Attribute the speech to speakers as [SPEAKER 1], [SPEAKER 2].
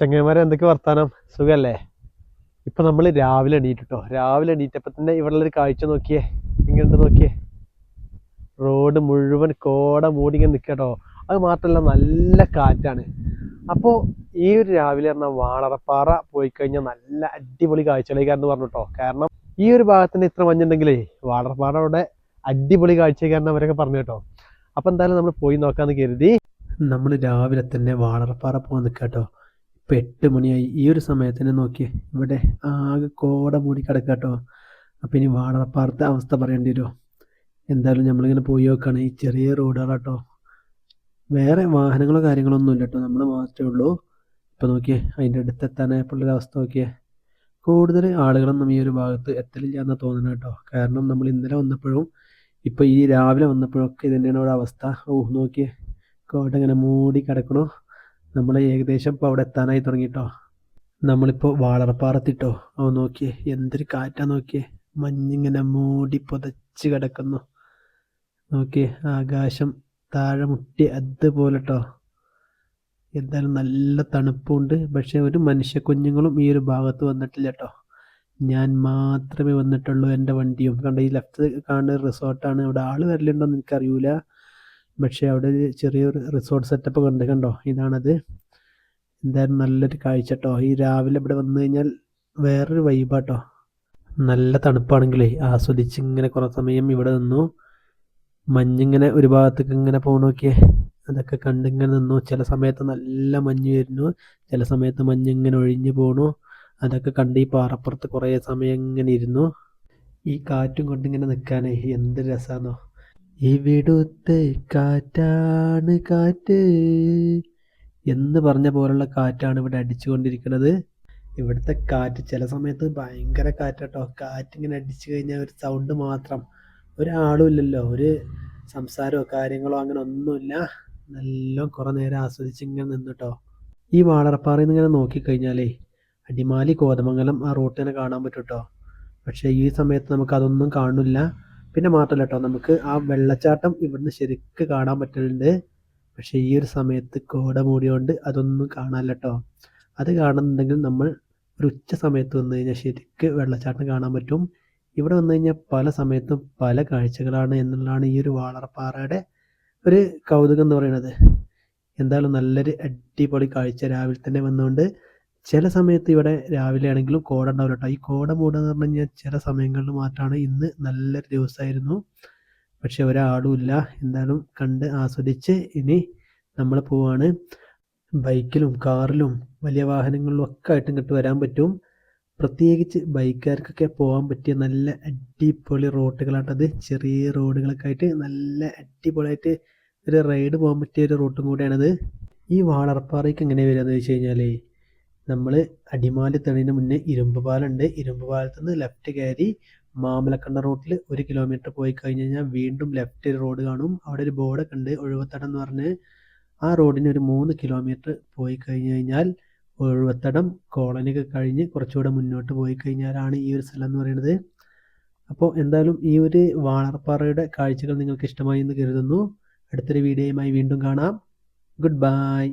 [SPEAKER 1] ചങ്ങന്മാരെ എന്തൊക്കെ വർത്താനം? സുഖല്ലേ? ഇപ്പൊ നമ്മൾ രാവിലെ എണീറ്റിട്ടോ? രാവിലെ എണീറ്റപ്പോ തന്നെ ഇവിടെ ഒരു കാഴ്ച നോക്കിയേ. ഇങ്ങോട്ട് നോക്കിയേ. റോഡ് മുഴുവൻ കോട മൂടി ഇങ്ങനെ നിൽക്കട്ടോ അത് മാത്രമല്ല നല്ല കാറ്റാണ്. അപ്പോൾ ഈ ഒരു രാവിലെ പറഞ്ഞാൽ വാളറപ്പാറ പോയി കഴിഞ്ഞാൽ നല്ല അടിപൊളി കാഴ്ചകളേക്കാരെന്ന് പറഞ്ഞിട്ടോ കാരണം ഈ ഒരു ഭാഗത്തിന് ഇത്ര മഞ്ഞുണ്ടെങ്കിലേ വാളറപ്പാറയുടെ അടിപൊളി കാഴ്ചക്കാരൻ അവരൊക്കെ പറഞ്ഞു കേട്ടോ. അപ്പൊ എന്തായാലും നമ്മൾ പോയി നോക്കാന്ന് കരുതി. നമ്മൾ രാവിലെ തന്നെ വാളറപ്പാറ പോകാൻ നിൽക്കാട്ടോ ഇപ്പം എട്ട് മണിയായി. ഈ ഒരു സമയത്തിനെ നോക്കി ഇവിടെ ആകെ കോട മൂടി കിടക്കാട്ടോ അപ്പം ഇനി വാളറപ്പാറത്തെ അവസ്ഥ പറയേണ്ടി വരുമോ എന്തായാലും നമ്മളിങ്ങനെ പോയി നോക്കുകയാണ് ഈ ചെറിയ റോഡുകളാട്ടോ വേറെ വാഹനങ്ങളോ കാര്യങ്ങളോ ഒന്നും ഇല്ല കേട്ടോ നമ്മൾ മാത്രമേ ഉള്ളൂ. ഇപ്പം നോക്കിയേ അതിന്റെ അടുത്ത് എത്താനായപ്പോഴുള്ള അവസ്ഥ നോക്കിയേ. കൂടുതൽ ആളുകളൊന്നും ഈ ഒരു ഭാഗത്ത് എത്തലില്ല എന്ന് തോന്നുന്നത് കേട്ടോ കാരണം നമ്മൾ ഇന്നലെ വന്നപ്പോഴും ഇപ്പം ഈ രാവിലെ വന്നപ്പോഴൊക്കെ ഇത് തന്നെയാണ് ഇവിടെ അവസ്ഥ. ഓ നോക്കിയേ. കോട്ട ഇങ്ങനെ മൂടി കിടക്കണു. നമ്മൾ ഏകദേശം ഇപ്പോൾ അവിടെ എത്താനായി തുടങ്ങിട്ടോ. നമ്മളിപ്പോൾ വാളറപ്പാറത്തിട്ടോ അവ നോക്കിയേ എന്തൊരു കാറ്റാ നോക്കിയേ. മഞ്ഞിങ്ങനെ മൂടി പുതച്ച് കിടക്കുന്നു. നോക്കിയേ ആകാശം താഴെ മുട്ടി അതുപോലെ ട്ടോ എന്തായാലും നല്ല തണുപ്പുണ്ട്. പക്ഷേ ഒരു മനുഷ്യ കുഞ്ഞുങ്ങളും ഈ ഒരു ഭാഗത്ത് വന്നിട്ടില്ല കേട്ടോ ഞാൻ മാത്രമേ വന്നിട്ടുള്ളൂ എന്റെ വണ്ടിയും. കണ്ട ഈ ലെഫ്റ്റ് കാണുന്ന റിസോർട്ടാണ് ഇവിടെ ആൾ വരലുണ്ടോയെന്ന് എനിക്കറിയൂല. പക്ഷേ അവിടെ ഒരു ചെറിയൊരു റിസോർട്ട് സെറ്റപ്പ് കണ്ട് കണ്ടോ? ഇതാണത്. എന്തായാലും നല്ലൊരു കാഴ്ച കേട്ടോ ഈ രാവിലെ ഇവിടെ വന്നു കഴിഞ്ഞാൽ വേറൊരു വൈബാട്ടോ നല്ല തണുപ്പാണെങ്കിലേ ആസ്വദിച്ച് ഇങ്ങനെ കുറേ സമയം ഇവിടെ നിന്നു. മഞ്ഞിങ്ങനെ ഒരു ഭാഗത്തേക്ക് ഇങ്ങനെ പോകണമൊക്കെ അതൊക്കെ കണ്ടിങ്ങനെ നിന്നു. ചില സമയത്ത് നല്ല മഞ്ഞ് വരുന്നു. ചില സമയത്ത് മഞ്ഞ് ഇങ്ങനെ ഒഴിഞ്ഞു പോണു. അതൊക്കെ കണ്ട് ഈ പാറപ്പുറത്ത് കുറേ സമയം ഇങ്ങനെ ഇരുന്നു. ഈ കാറ്റും കൊണ്ടിങ്ങനെ നിൽക്കാനേ എന്ത് രസമാണോ ഇവിടുത്തെ കാറ്റാണ് കാറ്റ്. എന്ന് പറഞ്ഞ പോലുള്ള കാറ്റാണ് ഇവിടെ അടിച്ചുകൊണ്ടിരിക്കുന്നത്. ഇവിടുത്തെ കാറ്റ് ചില സമയത്ത് ഭയങ്കര കാറ്റാട്ടോ. കാറ്റിങ്ങനെ അടിച്ചു കഴിഞ്ഞാൽ ഒരു സൗണ്ട് മാത്രം. ഒരാളും ഇല്ലല്ലോ. ഒരു സംസാരമോ കാര്യങ്ങളോ അങ്ങനെ ഒന്നുമില്ല. നല്ല കുറേ നേരം ആസ്വദിച്ച് ഇങ്ങനെ നിന്നിട്ടോ. ഈ വാളറപ്പാറയിൽ നിന്ന് ഇങ്ങനെ നോക്കിക്കഴിഞ്ഞാലേ അടിമാലി കോതമംഗലം ആ റൂട്ട് തന്നെ കാണാൻ പറ്റും കേട്ടോ പക്ഷേ ഈ സമയത്ത് നമുക്ക് അതൊന്നും കാണില്ല പിന്നെ മാത്രമല്ല കേട്ടോ നമുക്ക് ആ വെള്ളച്ചാട്ടം ഇവിടുന്ന് ശരിക്ക് കാണാൻ പറ്റലുണ്ട്. പക്ഷേ ഈ ഒരു സമയത്ത് കോട മൂടിയോണ്ട് അതൊന്നും കാണാനില്ല കേട്ടോ അത് കാണുന്നുണ്ടെങ്കിൽ നമ്മൾ ഒരു ഉച്ച സമയത്ത് വന്നു കഴിഞ്ഞാൽ ശരിക്ക് വെള്ളച്ചാട്ടം കാണാൻ പറ്റും. ഇവിടെ വന്നു കഴിഞ്ഞാൽ പല സമയത്തും പല കാഴ്ചകളാണ് എന്നുള്ളതാണ് ഈ ഒരു വാളറപ്പാറയുടെ ഒരു കൗതുകം എന്ന് പറയുന്നത്. എന്തായാലും നല്ലൊരു അടിപൊളി കാഴ്ച രാവിലെ തന്നെ വന്നുകൊണ്ട് ചില സമയത്ത് ഇവിടെ രാവിലെ ആണെങ്കിലും കോട ഉണ്ടാവില്ല ഈ കോട മൂടുക എന്ന് പറഞ്ഞു കഴിഞ്ഞാൽ ചില സമയങ്ങളിൽ മാത്രമാണ് ഇന്ന് നല്ലൊരു ദിവസമായിരുന്നു. പക്ഷെ ഒരാളും ഇല്ല. എന്തായാലും കണ്ട് ആസ്വദിച്ച് ഇനി നമ്മൾ പോവാണ്. ബൈക്കിലും കാറിലും വലിയ വാഹനങ്ങളിലും ഒക്കെ ആയിട്ട് ഇങ്ങോട്ട് വരാൻ പറ്റും. പ്രത്യേകിച്ച് ബൈക്കുകാർക്കൊക്കെ പോകാൻ പറ്റിയ നല്ല അടിപൊളി റോട്ടുകളാട്ടത് ചെറിയ റോഡുകളൊക്കെ ആയിട്ട് നല്ല അടിപൊളിയായിട്ട് ഒരു റൈഡ് പോകാൻ പറ്റിയ ഒരു റൂട്ടും കൂടിയാണത്. ഈ വാളർപ്പാറയ്ക്ക് എങ്ങനെ വരികയെന്ന് വെച്ച് കഴിഞ്ഞാൽ നമ്മൾ അടിമാലി തെളിന് മുന്നേ ഇരുമ്പ് പാലുണ്ട്. ഇരുമ്പ് പാലത്ത് നിന്ന് ലെഫ്റ്റ് കയറി മാമലക്കണ്ട റോട്ടിൽ ഒരു കിലോമീറ്റർ പോയി കഴിഞ്ഞ് കഴിഞ്ഞാൽ വീണ്ടും ലെഫ്റ്റ് റോഡ് കാണും. അവിടെ ഒരു ബോർഡൊക്കെ ഉണ്ട്. ഒഴുവത്തടം എന്ന് പറഞ്ഞ് ആ റോഡിന് ഒരു മൂന്ന് കിലോമീറ്റർ പോയി കഴിഞ്ഞ് കഴിഞ്ഞാൽ ഒഴുവത്തടം കോളനിയൊക്കെ കഴിഞ്ഞ് കുറച്ചുകൂടെ മുന്നോട്ട് പോയി കഴിഞ്ഞാലാണ് ഈ ഒരു സ്ഥലം എന്ന് പറയുന്നത്. അപ്പോൾ എന്തായാലും ഈ ഒരു വാണർപ്പാറയുടെ കാഴ്ചകൾ നിങ്ങൾക്ക് ഇഷ്ടമായി എന്ന് കരുതുന്നു. അടുത്തൊരു വീഡിയോയുമായി വീണ്ടും കാണാം. Good bye